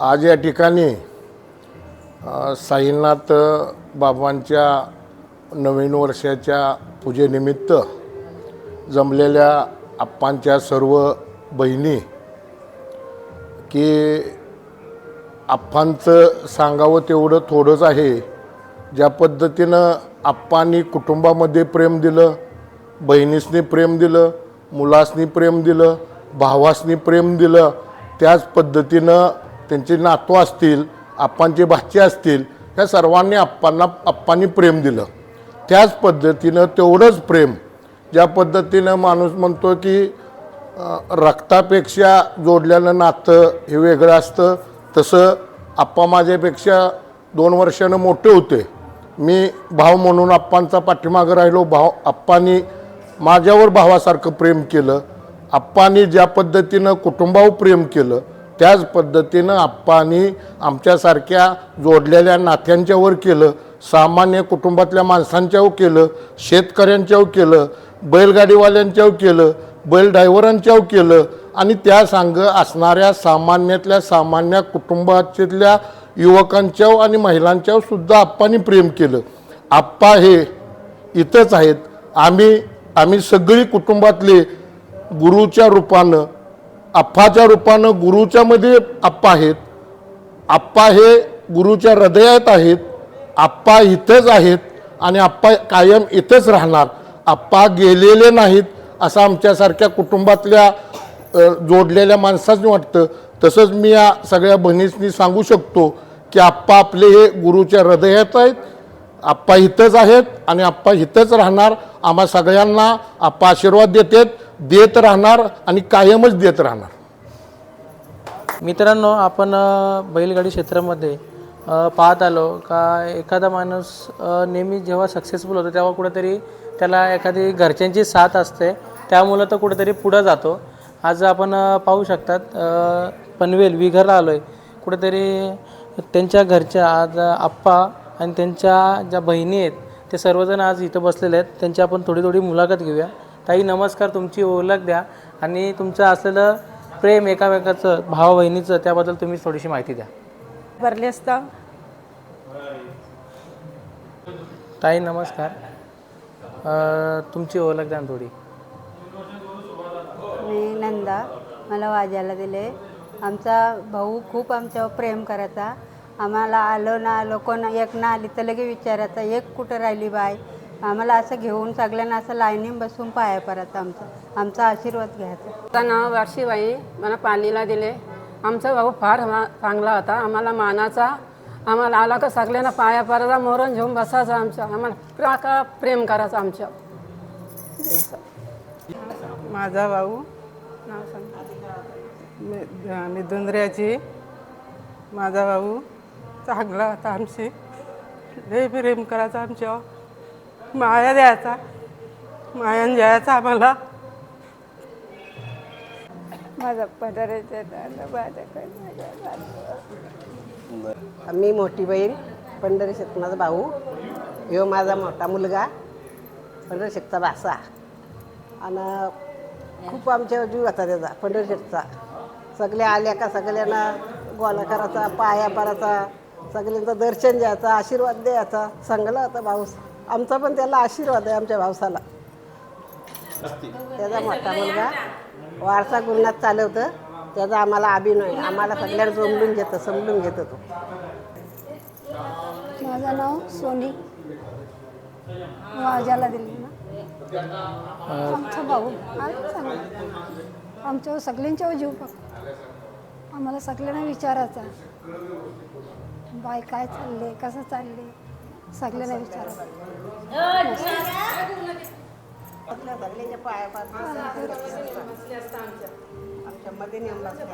आज या ठिकाणी साईनाथ बाबांच्या नवीन वर्षाच्या पूजेनिमित्त जमलेल्या आप्पांच्या सर्व बहिणी की आप्पांचं सांगावं तेवढं थोडंच आहे. ज्या पद्धतीनं आप्पांनी कुटुंबामध्ये प्रेम दिलं बहिणीसनी प्रेम दिलं मुलासनी प्रेम दिलं भावासनी प्रेम दिलं त्याच पद्धतीनं त्यांचे नातू असतील आप्पांचे भाचे असतील ह्या सर्वांनी आप्पांना आप्पांनी प्रेम दिलं. त्याच पद्धतीनं तेवढंच प्रेम ज्या पद्धतीनं माणूस म्हणतो की रक्तापेक्षा जोडलेलं नातं हे वेगळं असतं. तसं आप्पा माझ्यापेक्षा दोन वर्षानं मोठे होते. मी भाव म्हणून आप्पांचा पाठीमागं राहिलो. भाव आप्पांनी माझ्यावर भावासारखं प्रेम केलं. आप्पांनी ज्या पद्धतीनं कुटुंबावर प्रेम केलं त्याच पद्धतीनं आप्पांनी आमच्यासारख्या जोडलेल्या नात्यांच्यावर केलं सामान्य कुटुंबातल्या माणसांच्यावर केलं शेतकऱ्यांच्यावर केलं बैलगाडीवाल्यांच्यावर केलं बैल ड्रायव्हरांच्यावर केलं आणि त्या सांग असणाऱ्या सामान्यातल्या सामान्य कुटुंबातल्या युवकांच्यावर आणि महिलांच्यावर सुद्धा आप्पानी प्रेम केलं. आप्पा हे इथंच आहेत. आम्ही आम्ही सगळी कुटुंबातले गुरुच्या रूपानं अप्पाच्या रूपानं गुरुच्या मध्ये आप्पा आहेत. आप्पा हे गुरुच्या हृदयात आहेत. आप्पा इथंच आहेत आणि आप्पा कायम इथंच राहणार. आप्पा गेलेले नाहीत असं आमच्यासारख्या कुटुंबातल्या जोडलेल्या माणसांनी वाटतं. तसंच मी या सगळ्या बहिणीसनी सांगू शकतो की आप्पा आपले हे गुरुच्या हृदयात आहेत. आप्पा इथंच आहेत आणि आप्पा इथंच राहणार. आम्हा सगळ्यांना आप्पा आशीर्वाद देतात. देत राहणार आणि कायमच देत राहणार. मित्रांनो आपण बैलगाडी क्षेत्रामध्ये पाहत आलो का एखादा माणूस नेहमी जेव्हा सक्सेसफुल होतो तेव्हा कुठेतरी त्याला एखादी घरच्यांची साथ असते. त्यामुळं तो कुठेतरी पुढं जातो. आज आपण पाहू शकतात पनवेल विघरला आलो आहे कुठेतरी त्यांच्या घरच्या आज आप्पा आणि त्यांच्या ज्या बहिणी आहेत ते सर्वजण आज इथं बसलेले आहेत. त्यांची आपण थोडी थोडी मुलाखत घेऊया. ताई नमस्कार तुमची ओळख द्या. आणि तुमचं असलेलं प्रेम एकामेकाचं भावा बहिणीचं त्याबद्दल तुम्ही थोडीशी माहिती द्या. भरले असता. ताई नमस्कार. अ, तुमची ओळख द्या ना थोडी. मी नंदा मला वाजायला दिले. आमचा भाऊ खूप आमच्यावर प्रेम करायचा. आम्हाला आलो ना आलो कोण एक ना आली तर लगे विचारायचा एक कुठं राहिली बाय आम्हाला असं घेऊन सगळ्यांना असं लाईनीत बसून पाया पडायचा आमचा. आमचा आशीर्वाद घ्यायचा. नाव वार्षीबाई. मला पालीला दिले. आमचा भाऊ फार मा चांगला होता. आम्हाला मानाचा. आम्हाला आला का सगळ्यांना पाया पडायचा मोरण घेऊन बसायचा आमच्या. आम्हाला प्राका प्रेम करायचा आमच्या. माझा भाऊ. नाव सांग मि- माझा भाऊ. चांगला होता आमची. लय प्रेम करायचा आमच्यावर. माया द्यायचा. मायान द्यायचा आम्हाला. माझा पदराच्या मी मोठी बहीण पंढरी शेतकणाचा भाऊ. ह्यो माझा मोठा मुलगा पंढरी शेतचा भासा आणि खूप आमच्या जीव होता त्याचा पंढरी शेतचा सगळे आल्या का सगळ्यांना गोला करायचा पाया पाराचा सगळ्यांचं दर्शन द्यायचं आशीर्वाद द्यायचा. चांगला होता भाऊस. आमचा पण त्याला आशीर्वाद आहे आमच्या भाऊसाला त्याचा मोठा मुलगा वारसा गुरुनाथ चालवतं. त्याचा आम्हाला अभिनय आम्हाला सगळ्यांना जमलून घेतं समजून घेतो तो. माझं नाव सोनी. वाजाला दिली ना. आमचा भाऊ. चांगला. आमच्यावर सगळ्यांच्यावर जीव आम्हाला सगळ्यांना विचारायचा. बाय काय चालले कसं चालले? सगळ्यांना विचारायचं. आपल्या सगळ्यांच्या पाया आमच्या मध्ये बसले